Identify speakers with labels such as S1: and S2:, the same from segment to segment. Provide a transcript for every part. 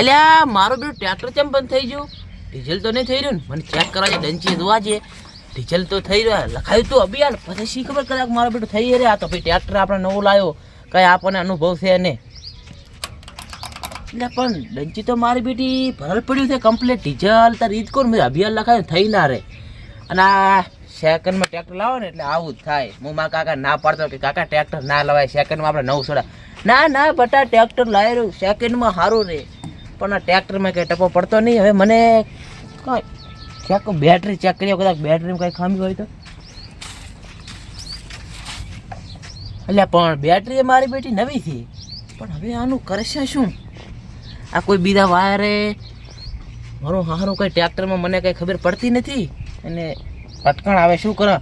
S1: અલ્યા, મારું બેટો ટ્રેક્ટર કેમ બંધ થઈ ગયું? ડીઝલ તો નહીં થઈ રહ્યું ને? મને ચેક કરવા છે ડંચી જોવા છે ડીઝલ તો થઈ રહ્યો, લખાયું તો અભિયાન. પછી શી ખબર કદાચ મારો બેટો થઈ રહ્યા તો ભાઈ ટ્રેક્ટર આપણે નવો લાવ્યો કઈ આપણને અનુભવ છે ને? એટલે પણ ડંચી તો મારી બેટી ભરલ પડ્યું છે કમ્પ્લીટ ડીઝલ તાર રીત કોણ? મેં અભિયાન લખાય થઈ ના રહે. અને આ સેકન્ડમાં ટ્રેક્ટર લાવો ને એટલે આવું જ થાય. હું મારા કાકા ના પાડતો કે કાકા ટ્રેક્ટર ના લવાય. સેકન્ડમાં આપણે નવ સોડા ના ના, બટા ટ્રેક્ટર રહ્યું સેકન્ડમાં સારું રહે પણ આ ટ્રેક્ટરમાં કંઈ ટપો પડતો નહીં. હવે મને કાંઈ ક્યાંક બેટરી ચેક કરીએ, કદાચ બેટરીમાં કંઈ ખામી હોય તો. એટલે પણ બેટરી મારી બેટી નવી હતી પણ હવે આનું કરશે શું? આ કોઈ બીજા વાયરે, મારું હારું કંઈ ટ્રેક્ટરમાં મને કંઈ ખબર પડતી નથી? અને પટકણ આવે શું કરે?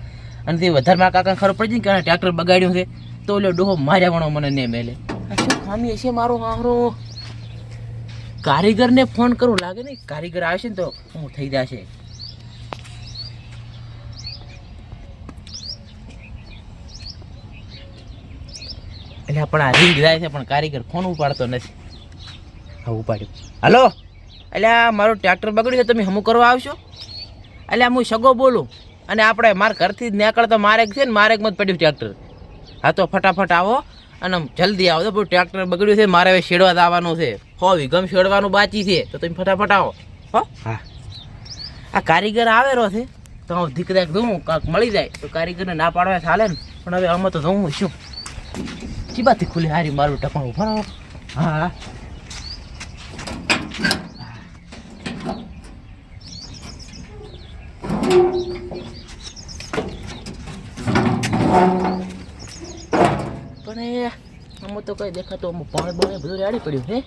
S1: અને તે વધારે મારા કાકા ખબર પડી કે ટ્રેક્ટર બગાડ્યું છે. તો ઓલો ડોહો માર્યા વણો મને નહીં મેલે. આ શું ખામી હશે મારો હારો કારીગરને ફોન કરવું લાગે ને કારીગર આવશે ને તો હું થઈ જશે. એટલે પણ આ રીંગ જાય છે પણ કારીગર ફોન ઉપાડતો નથી. હા ઉપાડ્યું. હલો? એટલે આ મારું ટ્રેક્ટર બગડ્યું છે તમે હમું કરવા આવશો? એટલે હું સગો બોલું અને આપણે મારા ઘરથી જ નીકળતો મારેક છે ને મારેક મત પડ્યું ટ્રેક્ટર. હા તો ફટાફટ આવો. અને જલ્દી આવો. તો ટ્રેક્ટર બગડ્યું છે મારે હવે શેડવા આવવાનું છે. હો વિગમ શેડવાનું બાકી છે. તો તમે ફટાફટ આવો. હો? હા. આ કારીગર આવેલો છે. તો હું દીકરા દઉં કાંક મળી જાય. તો કારીગરને ના પાડવા ચાલે ને. પણ હવે આમાં તો દઉં શું. ચીબાથી ખુલી હારી મારું ટકણું ઊભા હા હા. પણ એ આમાં તો કઈ દેખાતો આમાં પાણી બાણી બધું રેડી પડ્યું હે?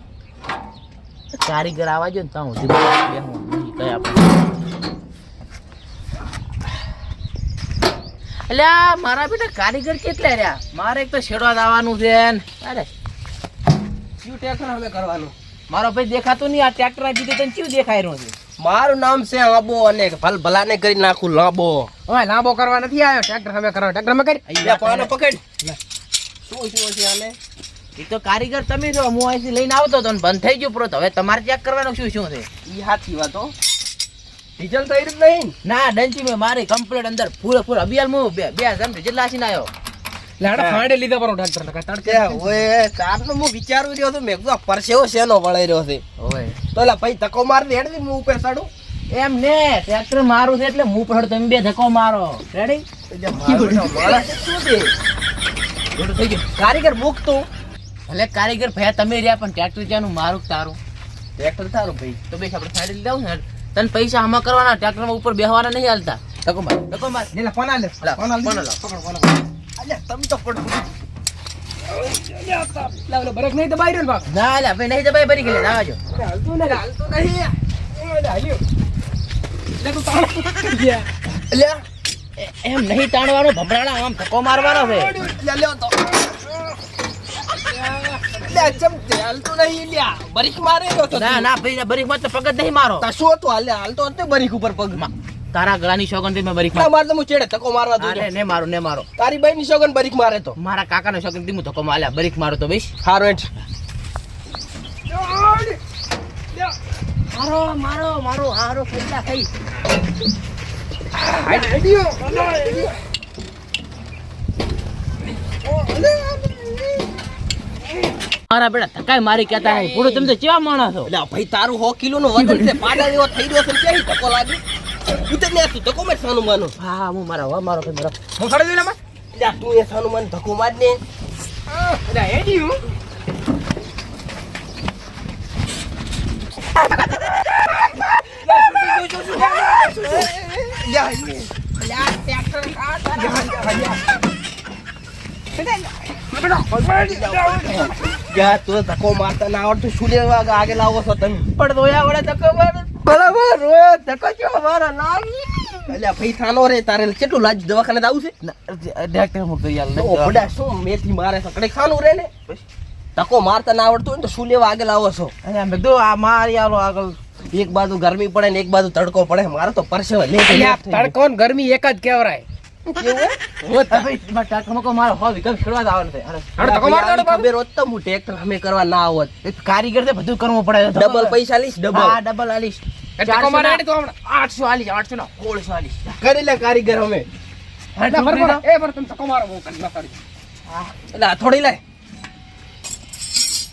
S1: કારીગર આવા જો ને ત્યાં સુધી કઈ આપણે એટલે મારા બેટા કારીગર કેટલા રહ્યા? મારે એક તો છેડવા દાવાનું છે અરે.
S2: શું ટેક્ટર હવે કરવાનું?
S1: મારો ભાઈ દેખાતો નહીં આ ટ્રેક્ટર આ જીતે તને શું દેખાય રહ્યો છે?
S2: મારું નામ છે આબો અને ભલ ભલાને કરી નાખું લાંબો.
S3: હવે લાંબો કરવા નથી આવ્યો. ટ્રેક્ટર હવે કરવા ટ્રેક્ટરમાં કરી.
S2: પાનો પકડ. શું શું છે આને?
S1: એ તો કારીગર તમે છો હું અહીંથી લઈને આવતો હતો ને બંધ થઈ ગયું પૂરો. હવે તમારે ચેક કરવાનું શું શું છે?
S2: એ હાથી વાતો ડીઝલ તો જ નહીં.
S1: ના ડંચી મેં મારી કમ્પ્લેટ અંદર ફૂલ ફૂલ અભિયાન હું બે બે જમ ડીઝલ લાસીને આવ્યો.
S3: લાડા ફાંડે લીધા પર ટ્રેક્ટર ને તડકે
S2: ઓય તારનો હું વિચારું રહ્યો હતો મેં કીધું પરસેવો શેનો વળાઈ રહ્યો છે.
S1: ઓય.
S2: તો લા ભાઈ ધક્કો માર દે હેડ હું ઉપર ચડું
S1: એમ ને ટ્રેક્ટર મારું છે એટલે હું પણ તમે બે ધક્કો મારો. રેડી
S2: મારો શું છે?
S1: થઈ ગયું.
S2: કારીગર મૂક તું
S1: ભલે કારીગર ભયા તમે રહ્યા પણ ટ્રેક્ટર ત્યાંનું મારું તારું?
S2: ટ્રેક્ટર તારું ભાઈ.
S1: તો બેસ આપણે સાઈડ લીધા ને. તને પૈસા આમાં કરવાના ટ્રેક્ટરમાં ઉપર બેહવાના નહીં હાલતા. ડકો માર ડકો માર.
S3: લે. ફોન આલે ફોન આલે
S1: ફોન આલો.
S3: ફોન
S2: તમે તો
S3: લા ઓલો નહીં દબાઈ રહ્યો બાપ.
S1: ના લે ભાઈ નહીં તો ભાઈ ભરી ગયેલી. આવજો
S3: હાલતું ને હાલતું નહીં. હાલ્યો. લે તું તાળ ગયા.
S2: અલ્યા
S1: એમ નહીં તાણવાનો ભમરાણા આમ ધક્કો મારવાનો છે.
S2: લે તો. લે ચમ તે હાલતું નહીં લ્યા બરીક મારે તો
S1: ના ના ભાઈ બરીકમાં તો પગ જ નહીં મારો.
S2: તા શું હતું હાલે? હાલતો હતો બરીક ઉપર પગ.
S1: મા- તારા ગળાની શોગનથી મેં બરીક
S2: ના મારે તો હું ચેડે ધક્કો મારવા દઉં
S1: ને મારો ને મારો.
S2: તારી બાઈ ની સોગન બરીક મારે તો.
S1: મારા થી હું ધક્કો માર્યા બરીક મારો તો બેસ.
S2: હારો એટ
S1: મારો મારો મારો હારો કેટલા થઈ. મારા બેટા ધક્કાય મારી કહેતા નહીં. પૂરું તમે તો કેવા માણસ છો?
S2: એટલે ભાઈ તારું હો કિલો નું વજન છે પાડા જેવો થઈ રહ્યો છે ક્યાંય ધક્કો લાગે? ઉતર ને તું ધક્કો માર સાનું માનું.
S1: હા હા હું મારા વા મારો ભાઈ મારો.
S3: હું ખડે દઉં એમાં
S2: લ્યા તું એ સાનું માન ધક્કો માર ને.
S3: એટલે હેડી હું.
S2: યા તું ધક્કો મારતા ના આવડતું. શું લેવા આગે લાવો છો તમે?
S1: પણ રોયા વડે ધક્કો
S2: બરાબર રોયો ધક્કો કેવો મારો? ના. અલ્યા ભાઈ થાનો રે તારે કેટલું લાજ દવાખાને આવું છે?
S1: ડેક્ટર યાર
S2: શું મેથી મારે સકડે કડે ખાનું રે ને? ધક્કો મારતા ના આવડતું હોય ને તો શું લેવા આગે લાવો છો?
S1: અરે મેં આ મારી આગળ.
S2: એક બાજુ ગરમી પડે ને એક બાજુ તડકો પડે. મારે તો પરસેવો
S3: તડકો ને ગરમી એક જ કેવરાય
S1: કારીગર છે બધું કરવું પડે.
S2: ડબલ પૈસા લઈશ ડબલ
S1: ડબલ આલીશ. આઠસો આલીશ આઠસો ના સોળસો આલીશ.
S2: કરી લે કારીગર અમે થોડી લે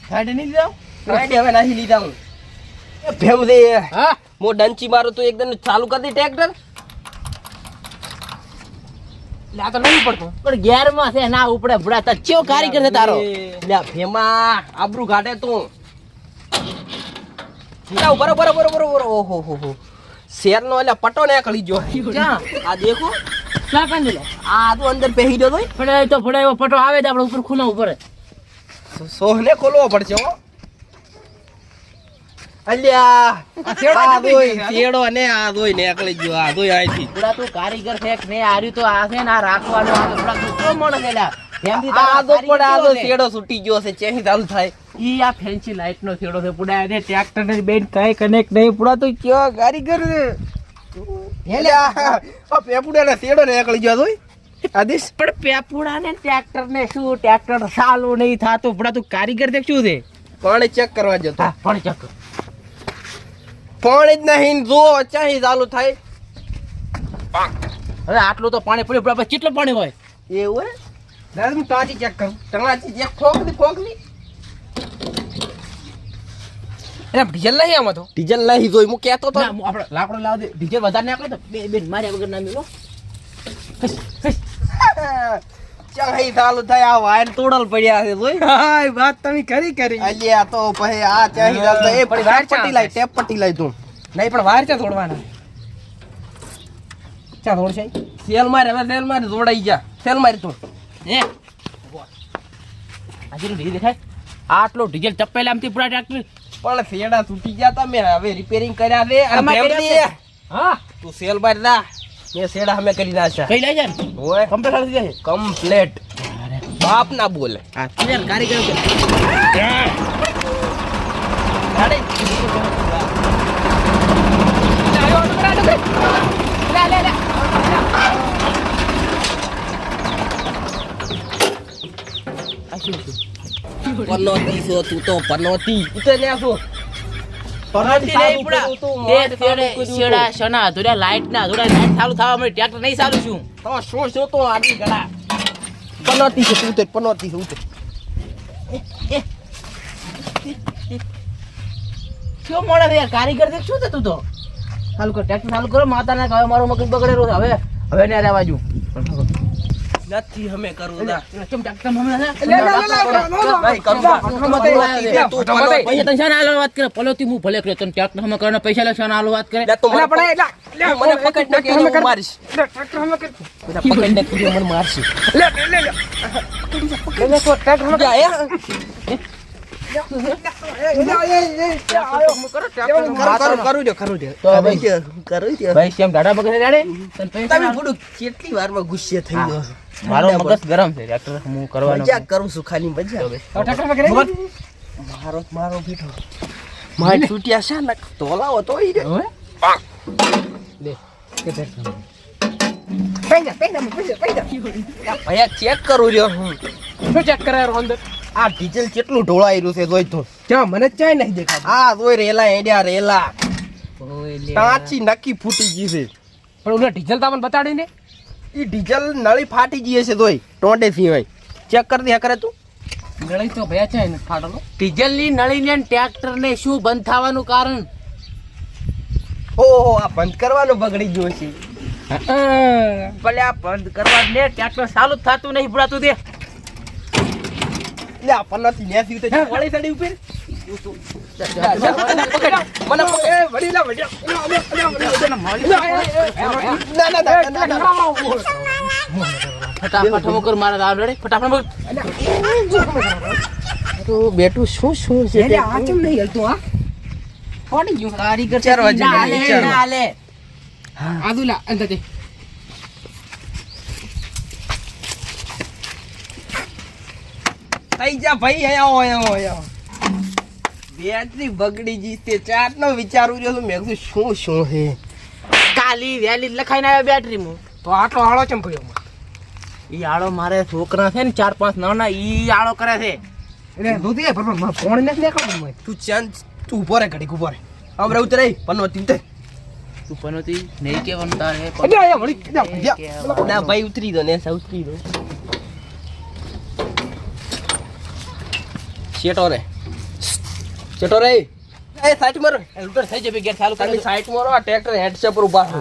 S1: સાઈડ નહીં
S2: હવે નાખી લીધા હું. એ દે.
S3: હા?
S2: મો ડંચી મારું તું એકદમ ચાલુ કરી દે ટ્રેક્ટર
S3: આ તો નહીં પડતું.
S1: પણ ગેરમાં છે ના ઉપડે ભડા. તાર ચેવો કારીગર છે તારો?
S2: લે ભેમા આબરૂ કાઢે તું. લા, બરો બરો બરો બરો બરો ઓહો હો હો. શેર નો એટલે પટો ને કળી જો
S1: ક્યાં?
S2: આ દેખો.
S1: ક્યાં લે.
S2: આ તો અંદર પહેરી દો તોય.
S1: ફડાય તો ફડાય એવો પટો આવે તો આપણે ઉપર ખુલ્લા ઉપર
S2: સોહને ખોલવો પડશે હો. અલ્યા આ ને આ ગયો આ
S1: તું કારીગર છે કે આર્યું તો આ છે ને આ રાખવાનું આ તો ભડા તું કેવો માણસ છે લ્યા? ધ્યાનથી તારો
S2: આ દો પણ આ દો
S1: છે?
S2: છૂટી ગયો છે ચેહી ચાલુ થાય.
S1: ઈ આ ફેન્સી લાઈટ નો થેડો છે પુડા એને ટ્રેક્ટર ને બેન કઈ કનેક્ટ નહીં. પુડા તું કેવો કારીગર છે?
S2: હેલ્યા આ પેપુડા ના શેડો ને એકલી ગયો દોય આદેશ.
S1: પણ પેપુડા ને ટ્રેક્ટર ને શું? ટ્રેક્ટર સાલું નહીં થાતું. પૂરા તું કારીગર છે શું છે?
S2: પાણી ચેક કરવા જતો
S1: હા ચેક ચક
S2: પાણી જ નહીં જો ચાહી ચાલુ થાય.
S1: હવે આટલું તો પાણી પડ્યું પુડા કેટલું પાણી હોય?
S2: એવું હે? દાદા હું તાજી ચેક કરું. ટંગાચી ચેક ખોકલી ખોકલી
S3: એટલે ડીઝલ નહીં આમાં તો
S2: ડીઝલ નહીં જોઈ હું કહેતો તો.
S1: આપણે લાકડો લાવ દે. ડીઝલ વધારે નાખો તો બે બેન માર્યા વગર ના મેલો
S2: ચાહી ચાલુ થાય આ વાયર તોડલ પડ્યા છે જોઈ?
S3: હા વાત તમે કરી કરી.
S2: અલ્યા તો પછી આ ચાહી ચાલુ થાય એ
S3: પડી વાયર
S2: પટ્ટી લાય ટેપ પટ્ટી લાય તું.
S3: નહીં પણ વાર છે થોડવાના ચા થોડ
S2: સેલ મારે હવે સેલ મારે જોડાઈ જા. સેલ મારે તું.
S1: હે? આજે ડીઝલ દેખાય. આટલો ડીઝલ ચપ્પેલ આમથી પૂરા ટ્રેક્ટર
S2: પણ ફેડા તૂટી ગયા તમે હવે રિપેરિંગ અને
S1: કર્યા
S2: દે.
S3: હા.
S2: તું સેલ મારી દા મેં સેડા અમે કરી નાખ્યા
S1: કઈ લઈ જાય ને
S2: ઓય
S1: કમ્પ્લીટ થઈ જાય
S2: કમ્પ્લેટ બાપ ના બોલે
S1: હા તું યાર કારીગર છે
S2: ગાડી
S1: આ શું છે?
S2: પનોતી છો તું તો પનોતી ઉતે ને શું
S1: લાઈટ ના અધૂરા લાઈટ ચાલુ થવા મળી ટ્રેક્ટર નહીં ચાલુ છું
S2: તો શું શું તો આડી ગળા? પનોતી છે તું પનોતી છે ઉતે
S1: શું મોડા યાર કારીગર છે શું થતું તો ચાલુ કર ટ્રેક્ટર ચાલુ કરો. માતાને હવે મારું મગજ બગડેલું હવે હવે ને રહેવા જુ
S2: નથી અમે કરું દા
S1: હમણાં વાત કરે પલોતી હું ભલે કર્યો તને ટ્રેક્ટર હમણાં કરવાના પૈસા લે શાના હાલવાની વાત કરે
S2: લે તું મને
S3: એટલે લે, લે,
S2: મને પકડ નાખી
S3: અમે
S2: હું મારીશ
S3: લે, ટ્રેક્ટર અમે કરી.
S2: બધા પકડ નાખી મને મારશે
S3: લે, લે, લે, લે. લે, લે, તો ટ્રેક્ટર અમે
S2: કેટલી ગુસ્સે
S1: હું કરવાનો
S2: મજાક કરું છું. ચેક કરું રહ્યો
S3: શું ચેક કરાય અંદર
S2: આ ડીઝલ કેટલું ઢોળાયેલું છે જોઈ તું.
S3: ક્યાં મને ચાય નહીં દેખાતું.
S2: આ જોઈ રેલા એડ્યા રેલા. ટાંચી નક્કી ફૂટી ગઈ છે.
S3: પણ ઓલા ડીઝલ તમને બતાડી ને.
S2: એ ડીઝલ નળી ફાટી ગઈ છે જોઈ. ટોંડે થી હોય. ચેક કરી દે કરે તું.
S3: નળી તો ભયા છે ને ફાટલો.
S1: ડીઝલની નળીને ટ્રેક્ટર ને શું બંધ થવાનું કારણ?
S2: ઓહો આ બંધ કરવાનું બગડી ગયું છે
S1: ભલે આ બંધ કરવા ને ટ્રેક્ટર ચાલુ જ થતું નહીં ભૂલાતું દે.
S2: લે આ પન્નાથી નેસી ઉતે વળી સાડી ઉપર?
S1: ફટાફટ અમુક મારા દાવ રેડે? ફટાફટ અમુક
S2: તો બેટું શું શું છે તે?
S3: આ કેમ નહીં હલતું હા? ફોડી ગયું?
S1: કારીગર
S2: ચાર વાગે
S1: ના
S2: ગઈ,
S1: લે,
S2: ચાર
S1: ના લે.
S3: આદુલા અંદર
S2: થઈ જા ભાઈ આયો આયો બેટરી બગડી ગઈ તે ચાર નો વિચારું રહ્યો મેં કીધું શું શું હે?
S1: કાલી વેલી લખાઈને આવ્યા બેટરી માં
S3: તો આટલો આળો ચમ પડ્યો
S1: ઈ આળો મારે છોકરા છે ને ચાર પાંચ નાના ઈ આળો કરે છે.
S3: એટલે દૂધી પર પણ ફોન નથી દેખાડું
S2: તું ચાંદ તું ઊભો રે ઘડીક ઊભો રે. આમ રહું રહી પનો
S1: તું પનોતી નહીં કેવાનું તારે.
S2: ના ભાઈ ઉતરી દો ને સા ઉતરી દો. શેટો રે? શેટો રે? એ સાઈટ મારો.
S1: લૂટર થઈ જાય ગેર ચાલુ કરી
S2: સાઈટ મારો આ ટ્રેક્ટર હેડસે પર ઊભા છો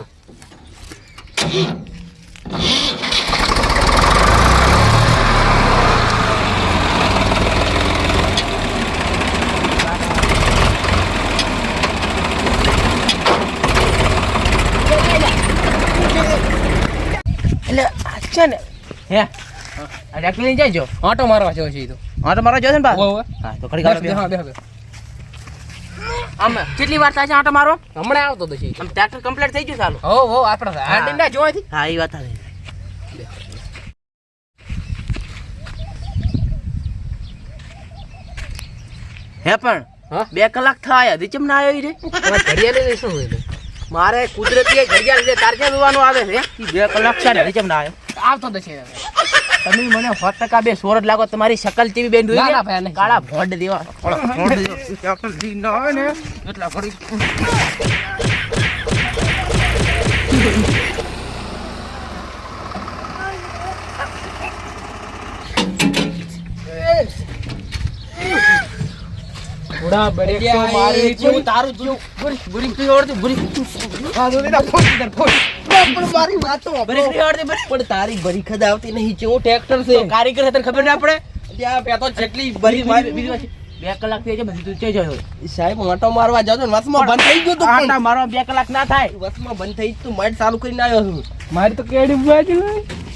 S1: એટલે આ છે ને ટ્રેક્ટર લઈને જાય
S3: આંટો મારવા જેવો છે તો.
S1: આંટો મારવા મારો છે ને બા. હા તો ઘડી વાર
S3: બેસ,
S1: બેહો.
S3: હા, બેસ, બેસ.
S1: આમ કેટલી વાર થાય છે આટો મારો
S3: હમણાં આવતો તો છે.
S1: આમ ટ્રેક્ટર કમ્પ્લીટ થઈ ગયું ચાલુ.
S3: હો. હો આપણે હાડીને ના જોવાથી?
S1: હા એ વાત આવે હે પણ બે કલાક થાય હજી ચમ ના આવી રે?
S3: તમારે ઘડિયાળે શું હોય
S1: મારે કુદરતી ઘડિયાળ છે તાર ક્યાં જોવાનું આવે છે બે કલાક છે હજી ચમ ના આવ્યો?
S3: આવતો તો છે
S1: તમે મને સો ટકા બે સોરઠ લાગો તમારી શકલ જેવી બેન
S3: જોઈ ના, ભાઈ,
S1: કાળા ભોંડ દેવા. કાળા ભોંડ દેવા. ના આવે ને એટલા ફરી
S3: થોડા બ્રેક મારી
S2: તારું જેવું.
S1: બુરી બુરી તું આવડતી બુરી
S3: હા, તો લીધા, ફોન લીધા, ફોન.
S2: પણ મારી વાતો
S1: બરી નહીં આવડતી બરી
S2: પણ તારી બરી આવતી નહીં. જેવું ટ્રેક્ટર છે
S1: કારીગર તને ખબર ના પડે?
S2: ત્યાં બે તો જેટલી
S1: બરી મારી
S2: મારી
S1: બીજી બે કલાક થઈ જાય બધી તું ચઈ
S2: સાહેબ આંટો મારવા છો ને વચમાં બંધ થઈ ગયું તું
S1: આટા મારો બે કલાક ના થાય.
S2: વચમાં બંધ થઈ તું માઇટ ચાલુ કરીને આવ્યો છું.
S3: મારી તો કેડી બાજુ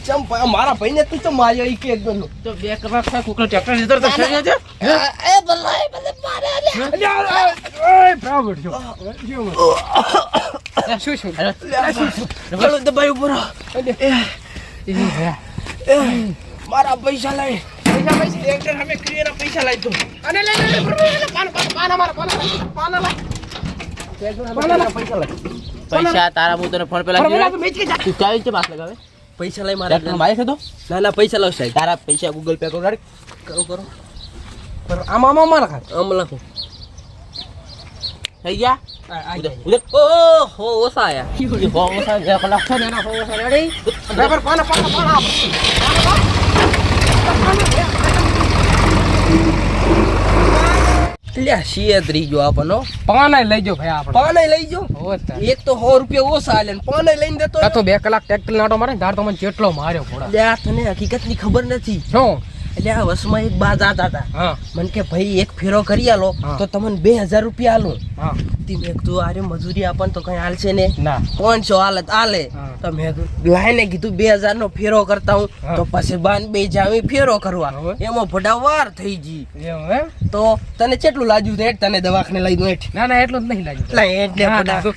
S2: ચમ મારા ભાઈને તું ચમ માર્યો ઈ કે એકદમ
S1: તો બે કલાક થાય કોકનો ટ્રેક્ટર લીધો તો થઈ જશે
S2: એ ભલે ભલે મારે
S3: બરાબર છો શું શું
S2: ચલો દબાઈ ઉપર મારા પૈસા લઈ
S3: પૈસા પૈસા
S2: ટ્રેક્ટર અમે ક્રિયાના પૈસા લઈ
S3: અને પાન પાન પાન પાન પાન
S2: પૈસા લઈ
S1: પૈસા તારા હું તને ફોન પેલા.
S3: તો
S1: પાસ લગાવે?
S2: પૈસા લઈ મારા
S1: મારે છે તો
S2: ના ના પૈસા લાવ સાહેબ.
S1: તારા પૈસા ગૂગલ પે કરો
S2: કરો. કરો
S3: આમ આમ આમ મારા ખાત.
S2: આમ લખો.
S1: થઈ ગયા? ને
S3: પાન
S2: લ્યા
S3: લઈ જો ભાઈ આપણે
S2: પાને લઈ જો એક તો સો રૂપિયા ઓછા ને પાને લઈને દેતો
S3: તો બે કલાક ટ્રેક્ટર નાટો મારે ને તાર તો મને જેટલો માર્યો ઘોડા
S2: લ્યા તને હકીકતની ખબર નથી
S3: શું
S2: એટલે આ વસમાં એક બા જાતા હતા
S3: હા
S2: મને કે ભાઈ એક ફેરો કરી આલો તો તમને બે હજાર રૂપિયા આલું તી મેં કીધું અરે મજૂરી આપણ તો કઈ હાલશે ને
S3: ના.
S2: પાંચસો હાલત
S3: હાલે.
S2: તો મેં લાઈને કીધું બે હજાર નો ફેરો કરતા હું. તો પછી બાન બે જાવી ફેરો કરવા. એમાં ભડા વાર થઈ ગઈ. તો તને કેટલું લાગ્યું હેઠ તને દવાખાને લઈ દઉં હેઠ?
S3: ના ના એટલું જ નહીં લાગ્યું.
S2: એટલે.